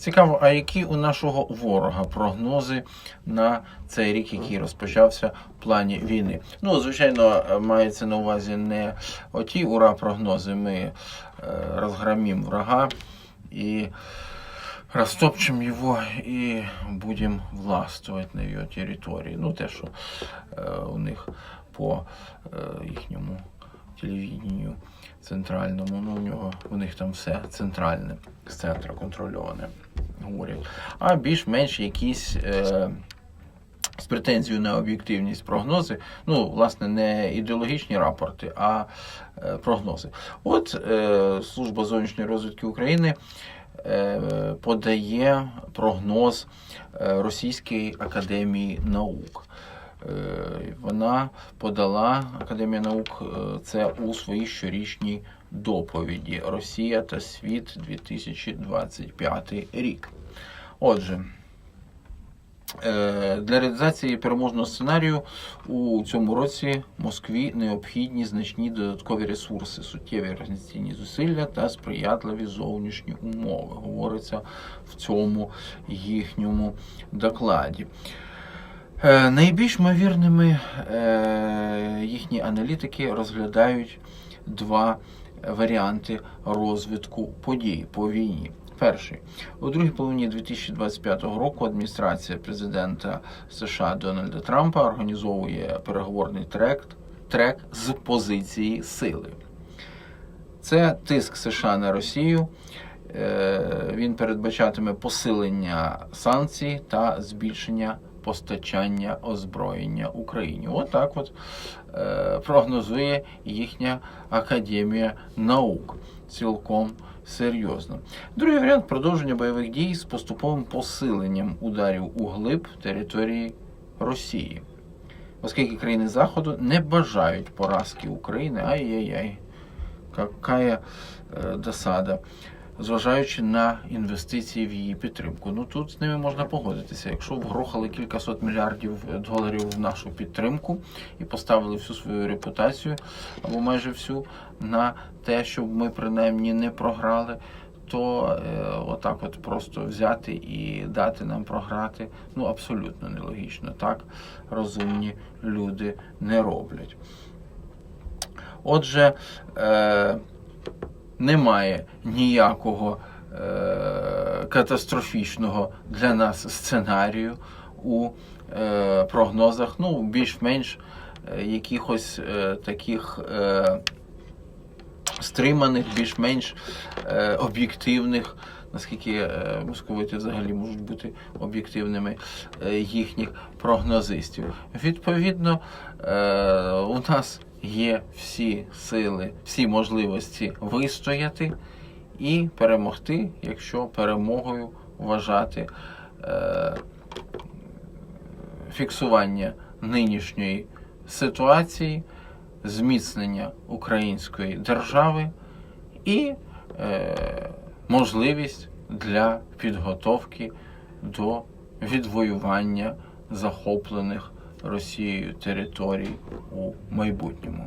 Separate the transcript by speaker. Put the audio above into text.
Speaker 1: Цікаво, а які у нашого ворога прогнози на цей рік, який розпочався в плані війни? Ну, звичайно, мається на увазі не оті ура прогнози. Ми е, розгромим врага и растопчем его и будем властвовать на його території. Ну, те, що е, у них по е, їхньому телевіденню центральному, ну у нього у них там все центральне, з центра контрольоване, говорять. А більш-менш якісь. Е, з претензією на об'єктивність прогнози, ну, власне, не ідеологічні рапорти, а е, прогнози. От е, Служба зовнішньої розвідки України е, подає прогноз е, Російської академії наук. Е, Вона подала Академія наук е, це у своїй щорічній доповіді Росія та світ 2025 рік. Отже. Е, Для реалізації переможного сценарію у цьому році Москві необхідні значні додаткові ресурси, суттєві організаційні зусилля та сприятливі зовнішні умови. Говориться в цьому їхньому докладі. Е, Найбільш ймовірними е, їхні аналітики розглядають два варіанти розвитку подій по війні. Перший у другій половині 2025 року адміністрація президента США Дональда Трампа організовує переговорний трек, трек з позиції сили. Це тиск США на Росію. Е, Він передбачатиме посилення санкцій та збільшення постачання озброєння Україні. Отак от е, прогнозує їхня академія наук цілком серйозно. Другий варіант продовження бойових дій з поступовим посиленням ударів у глиб території Росії. Оскільки країни Заходу не бажають поразки України, ай-яй-яй, какая е, досада, зважаючи на інвестиції в її підтримку. Ну тут з ними можна погодитися. Якщо вгрохали кількасот мільярдів доларів в нашу підтримку і поставили всю свою репутацію, або майже всю, на те, щоб ми принаймні не програли. То е, отак от просто взяти і дати нам програти, ну абсолютно нелогічно. Так розумні люди не роблять. Отже, е, немає ніякого е, катастрофічного для нас сценарію у е, прогнозах. Ну, більш-менш е, якихось е, таких е, стриманих, більш-менш е, об'єктивних. Наскільки е, московити взагалі можуть бути об'єктивними е, їхніх прогнозистів. Відповідно, е, у нас є всі сили, всі можливості вистояти і перемогти, якщо перемогою вважати е, фіксування нинішньої ситуації, зміцнення української держави і е, можливість для підготовки до відвоювання захоплених Росією територій у майбутньому.